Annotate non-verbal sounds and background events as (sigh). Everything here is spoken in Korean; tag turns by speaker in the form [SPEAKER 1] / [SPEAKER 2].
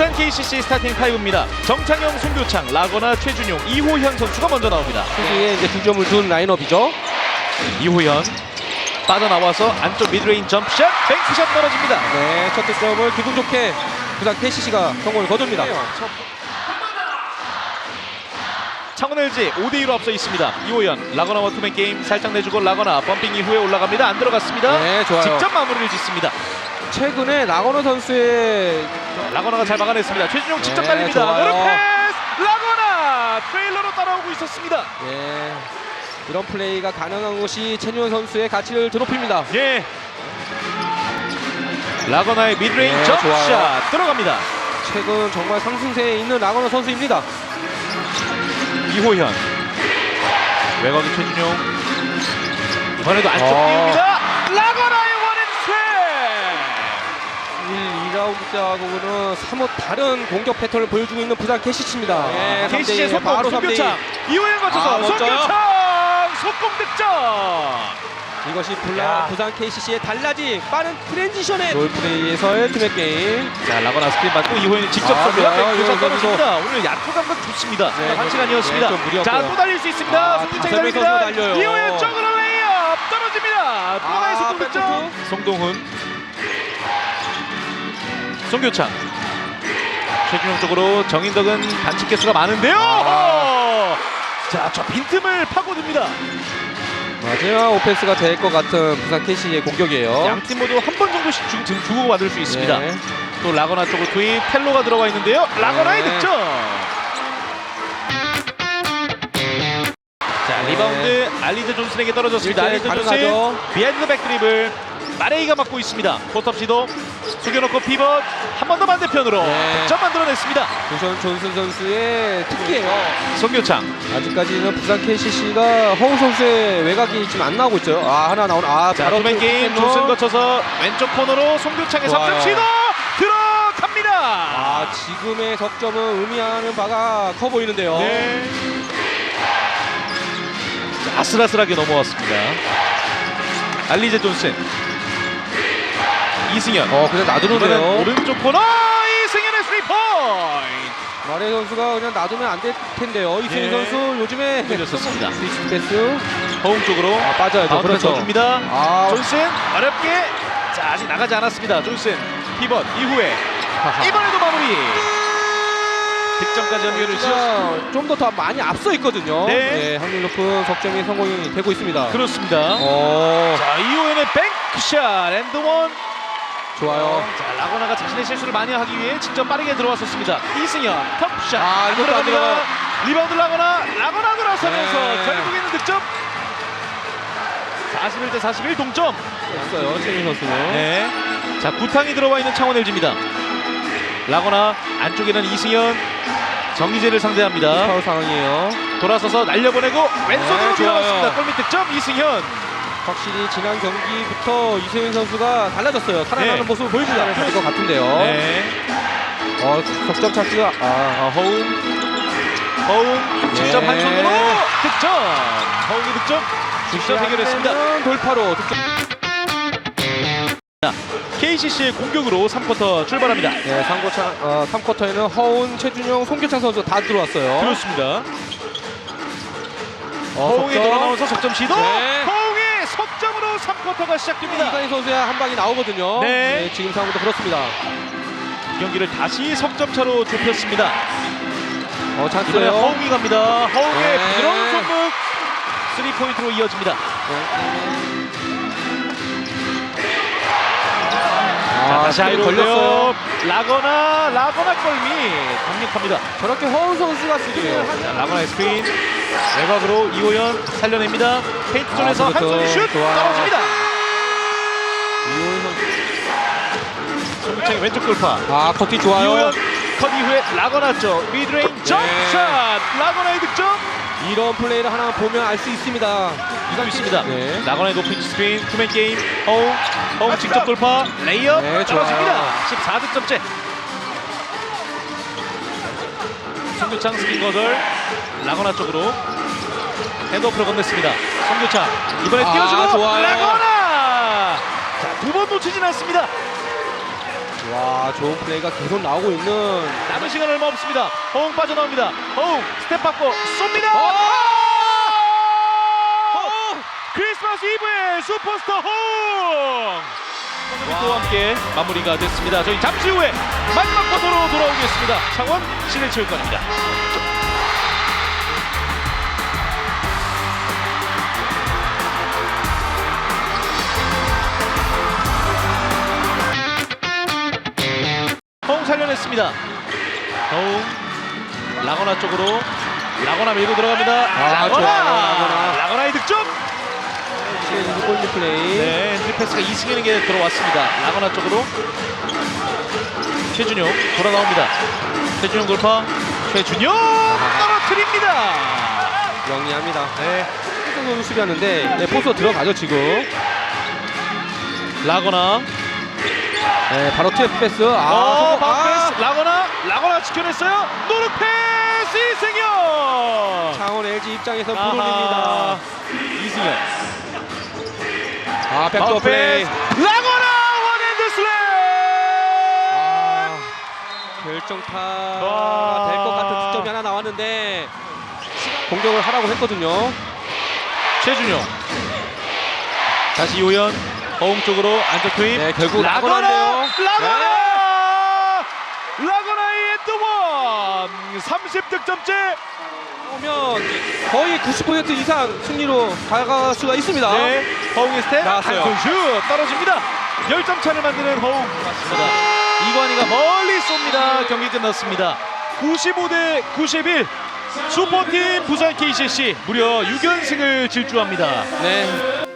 [SPEAKER 1] 부산 KCC 스타팅 5입니다. 정창영, 송교창, 라거나, 최준용, 이호현 선수가 먼저 나옵니다.
[SPEAKER 2] 수비에 이제 두 점을 둔 라인업이죠.
[SPEAKER 1] 이호현 빠져나와서 안쪽 미드레인 점프샷, 뱅크샷 떨어집니다.
[SPEAKER 2] 네, 첫 득점을 기분 좋게 부산 KCC가 성공을 거둡니다.
[SPEAKER 1] 창원 LG 5대2로 앞서 있습니다. 이호연 라거나와 투맨 게임 살짝 내주고 라거나 범핑 이후에 올라갑니다. 안 들어갔습니다.
[SPEAKER 2] 네, 좋아요.
[SPEAKER 1] 직접 마무리를 짓습니다.
[SPEAKER 2] 최근에 나건호 선수의
[SPEAKER 1] 라거나가 잘 막아냈습니다. 최준용 직접
[SPEAKER 2] 네,
[SPEAKER 1] 달립니다.
[SPEAKER 2] 좋아요.
[SPEAKER 1] 오른 패스 라거나 트레일러로 따라오고 있었습니다.
[SPEAKER 2] 예, 이런 플레이가 가능한 것이 최윤 선수의 가치를 드높입니다.
[SPEAKER 1] 예. 라거나의 미드레인
[SPEAKER 2] 네,
[SPEAKER 1] 점프샷
[SPEAKER 2] 좋아요.
[SPEAKER 1] 들어갑니다.
[SPEAKER 2] 최근 정말 상승세에 있는 나건호 선수입니다.
[SPEAKER 1] 이호현 외곽의 최준용 이번에도 안쪽
[SPEAKER 2] 어.
[SPEAKER 1] 띄웁니다. 라거나의 원앤
[SPEAKER 2] 1, 2라운드 때하고는 사뭇 다른 공격 패턴을 보여주고 있는 부산 KCC입니다.
[SPEAKER 1] 네, KCC의
[SPEAKER 2] 의
[SPEAKER 1] 속공
[SPEAKER 2] 바로
[SPEAKER 1] 송교창
[SPEAKER 2] 3대2.
[SPEAKER 1] 이호연 거쳐서
[SPEAKER 2] 아, 멋져요.
[SPEAKER 1] 송교창 속공 득점
[SPEAKER 2] 이것이 불라
[SPEAKER 1] 야.
[SPEAKER 2] 부산 KCC의 달라진 빠른 트랜지션의 롤플레이에서의 투맨 게임.
[SPEAKER 1] 자 라거나 스크린 받고 이호연이 직접
[SPEAKER 2] 아,
[SPEAKER 1] 쏩니다. 백두샷
[SPEAKER 2] 이호연
[SPEAKER 1] 떨어집니다 오늘 야투 감각 좋습니다
[SPEAKER 2] 네,
[SPEAKER 1] 한
[SPEAKER 2] 좀-
[SPEAKER 1] 시간이었습니다
[SPEAKER 2] 네, 좀 무리였고요.
[SPEAKER 1] 자또 달릴 수 있습니다
[SPEAKER 2] 아,
[SPEAKER 1] 송교창이
[SPEAKER 2] 다섯
[SPEAKER 1] 달립니다
[SPEAKER 2] 달려요.
[SPEAKER 1] 이호연 쪽으로 레이업 떨어집니다 또 하나의
[SPEAKER 2] 아,
[SPEAKER 1] 속공 득점 송동훈 송교창 최준용 쪽으로 정인덕은 반칙 개수가 많은데요
[SPEAKER 2] 아.
[SPEAKER 1] 자 저 빈틈을 파고듭니다
[SPEAKER 2] 마지막 오펜스가 될 것 같은 부산 KCC의 공격이에요.
[SPEAKER 1] 양 팀 모두 한 번 정도씩 주, 주- 주고 받을 수 있습니다.
[SPEAKER 2] 네.
[SPEAKER 1] 또 라거나 쪽으로 투입 텔로가 들어와 있는데요. 라거나의
[SPEAKER 2] 네.
[SPEAKER 1] 득점. 자 리바운드 알리즈 존슨에게 떨어졌습니다. 알리즈 존슨. 비하인드 백 드립을 마레이가 맡고 있습니다. 포탑 시도 숙여놓고 피벗 한 번 더 반대편으로
[SPEAKER 2] 네.
[SPEAKER 1] 득점 만들어냈습니다.
[SPEAKER 2] 부선 존슨 선수의 특기예요.
[SPEAKER 1] 송교창
[SPEAKER 2] 아직까지는 부산 KCC가 허우 선수의 외곽이 지금 안 나오고 있죠. 아 하나 나오는 아
[SPEAKER 1] 자
[SPEAKER 2] 바로
[SPEAKER 1] 투맨 게임
[SPEAKER 2] 킥
[SPEAKER 1] 존슨 거쳐서 왼쪽 코너로 송교창의
[SPEAKER 2] 좋아요.
[SPEAKER 1] 3점 시도 들어갑니다.
[SPEAKER 2] 아 지금의 석점은 의미하는 바가 커 보이는데요.
[SPEAKER 1] 네. 자, 아슬아슬하게 넘어왔습니다. 알리제 존슨. 이승현.
[SPEAKER 2] 어 그냥 놔두는데요.
[SPEAKER 1] 오른쪽 코너 이승현의 3포인트.
[SPEAKER 2] 마레 선수가 그냥 놔두면 안 될 텐데요. 이승희
[SPEAKER 1] 예.
[SPEAKER 2] 선수 요즘에
[SPEAKER 1] 돌렸었습니다. (laughs)
[SPEAKER 2] 스위치 패스
[SPEAKER 1] 허웅 쪽으로
[SPEAKER 2] 아 빠져야죠.
[SPEAKER 1] 바운드
[SPEAKER 2] 그렇죠.
[SPEAKER 1] 줍니다.
[SPEAKER 2] 아
[SPEAKER 1] 존슨 어렵게 자 아직 나가지 않았습니다. 존슨 피벗 이후에
[SPEAKER 2] 하하.
[SPEAKER 1] 이번에도 마무리. 득점까지 연결을 지었습니다.
[SPEAKER 2] 좀더 더 많이 앞서 있거든요.
[SPEAKER 1] 네.
[SPEAKER 2] 확률 높은 석점이 성공이 되고 있습니다.
[SPEAKER 1] 그렇습니다.
[SPEAKER 2] 어
[SPEAKER 1] 자 이호연의 뱅크샷 앤드원
[SPEAKER 2] 좋아요.
[SPEAKER 1] 자 라거나가 자신의 실수를 많이 하기 위해 직접 빠르게 들어왔었습니다. 이승현 톱샷
[SPEAKER 2] 아,
[SPEAKER 1] 안
[SPEAKER 2] 이것도 안. 들어가요.
[SPEAKER 1] 리바운드 라거나 라거나 돌아서면서
[SPEAKER 2] 네.
[SPEAKER 1] 결국에는 득점. 41 대 41 동점.
[SPEAKER 2] 있어요. 최민 선수는.
[SPEAKER 1] 네. 자 구탕이 들어와 있는 창원 LG입니다. 라거나 안쪽에는 이승현 정희재를 상대합니다.
[SPEAKER 2] 파울 상황이에요.
[SPEAKER 1] 돌아서서 날려보내고 왼손으로
[SPEAKER 2] 네. 좋아요.
[SPEAKER 1] 골밑 득점 이승현.
[SPEAKER 2] 확실히 지난 경기부터 이세윤 선수가 달라졌어요. 살아나는
[SPEAKER 1] 네.
[SPEAKER 2] 모습을 보여주지 않아야 될것 같은데요.
[SPEAKER 1] 네.
[SPEAKER 2] 어, 석점 찬스가 아,
[SPEAKER 1] 아, 허웅 허웅 직접
[SPEAKER 2] 네.
[SPEAKER 1] 한 손으로 득점 허웅이 득점 직접 해결했습니다
[SPEAKER 2] 돌파로 득점.
[SPEAKER 1] KCC의 공격으로 3쿼터 출발합니다
[SPEAKER 2] 네, 3쿼터, 어, 3쿼터에는 허운, 최준용, 송교창 선수 다 들어왔어요.
[SPEAKER 1] 그렇습니다
[SPEAKER 2] 어,
[SPEAKER 1] 허웅이. 돌아나와서 석점 시도
[SPEAKER 2] 네.
[SPEAKER 1] 3쿼터가 시작됩니다
[SPEAKER 2] 이관희 선수의 한 방이 나오거든요.
[SPEAKER 1] 네.
[SPEAKER 2] 지금 상황도 그렇습니다.
[SPEAKER 1] 이 경기를 다시 석점 차로 좁혔습니다
[SPEAKER 2] 어,
[SPEAKER 1] 이번에
[SPEAKER 2] 찬스예요.
[SPEAKER 1] 허웅이 갑니다 허웅의
[SPEAKER 2] 네.
[SPEAKER 1] 부드러운 손목 3포인트로 이어집니다 자
[SPEAKER 2] 아,
[SPEAKER 1] 다시 하이로
[SPEAKER 2] 걸렸어요.
[SPEAKER 1] 라거나 라거나 골밑 강력합니다
[SPEAKER 2] 저렇게 허운 선수가 쓰기에요.
[SPEAKER 1] 자, 라거나의 스크린 외곽으로 이호연 살려냅니다 페인트 존에서
[SPEAKER 2] 아,
[SPEAKER 1] 한
[SPEAKER 2] 그렇죠.
[SPEAKER 1] 손슛
[SPEAKER 2] 좋아요.
[SPEAKER 1] 떨어집니다 송구창의 왼쪽 돌파.
[SPEAKER 2] 아, 커티 좋아요.
[SPEAKER 1] 이호연 컷 이후에 라거나 쪽 미드레인 점샷. 라거나의 득점.
[SPEAKER 2] 이런 플레이를 하나 보면 알 수 있습니다.
[SPEAKER 1] 이거 있습니다.
[SPEAKER 2] 네.
[SPEAKER 1] 라거나의 높은 스크린 투맨 게임. 허웅 허웅 직접 돌파. 레이업
[SPEAKER 2] 네,
[SPEAKER 1] 떨어집니다.
[SPEAKER 2] 좋아요.
[SPEAKER 1] 14득점째. 송교창 스크린 거절. 라거나 쪽으로 핸드오프로 건넸습니다. 송교창. 이번에
[SPEAKER 2] 아,
[SPEAKER 1] 띄워주고
[SPEAKER 2] 좋아요.
[SPEAKER 1] 라거나 자, 두 번 놓치진 않습니다
[SPEAKER 2] 와 좋은 플레이가 계속 나오고 있는
[SPEAKER 1] 남은 시간 얼마 없습니다. 허웅 빠져나옵니다. 허웅 스텝 받고 쏩니다.
[SPEAKER 2] 어!
[SPEAKER 1] 허웅! 크리스마스 이브의 슈퍼스타 허웅! 와 함께 마무리가 됐습니다. 저희 잠시 후에 마지막 쿼터로 돌아오겠습니다. 창원 시내체육관입니다. 살려냈습니다. 허웅 라거나 쪽으로 라거나 밀고 들어갑니다.
[SPEAKER 2] 아,
[SPEAKER 1] 라거나
[SPEAKER 2] 좋아요, 라거나.
[SPEAKER 1] 라거나의 득점.
[SPEAKER 2] 시즌 골리 플레이
[SPEAKER 1] 네, 엔트리 패스가 이승현에게 들어왔습니다. 라거나 쪽으로 최준용 돌아 나옵니다. 최준용 골파 최준용 떨어뜨립니다.
[SPEAKER 2] 영리합니다.
[SPEAKER 1] 네,
[SPEAKER 2] 선수 수비하는데 네, 포스가 들어가죠 지금.
[SPEAKER 1] 라거나
[SPEAKER 2] 네, 바로 투 패스. 아,
[SPEAKER 1] 어,
[SPEAKER 2] 성공. 아,
[SPEAKER 1] 라거나 지켜냈어요. 노르 패스 이승현.
[SPEAKER 2] 창원 LG 입장에서. 불올립니다.
[SPEAKER 1] 이승현.
[SPEAKER 2] 아, 플레이.
[SPEAKER 1] 패스. 라거나 원핸드 슬램.
[SPEAKER 2] 아, 결정타가 될것 같은 득점이 하나 나왔는데 공격을 하라고 했거든요.
[SPEAKER 1] 최준용 다시 이호연 허웅 쪽으로 안쪽 투입
[SPEAKER 2] 네, 결국
[SPEAKER 1] 라거나
[SPEAKER 2] 라거나인데요.
[SPEAKER 1] 라거나 라거나의 엔드원 30득점째.
[SPEAKER 2] 오면 거의 90% 이상 승리로 다가갈 수가 있습니다.
[SPEAKER 1] 네 허웅의 스텝
[SPEAKER 2] 나왔어요.
[SPEAKER 1] 한손슛 떨어집니다. 10점 차를 만드는 허웅. 맞습니다. 이관희가 멀리 쏩니다. 경기 끝났습니다. 95 대 91 슈퍼팀 부산 KCC 무려 6연승을 질주합니다.
[SPEAKER 2] 네,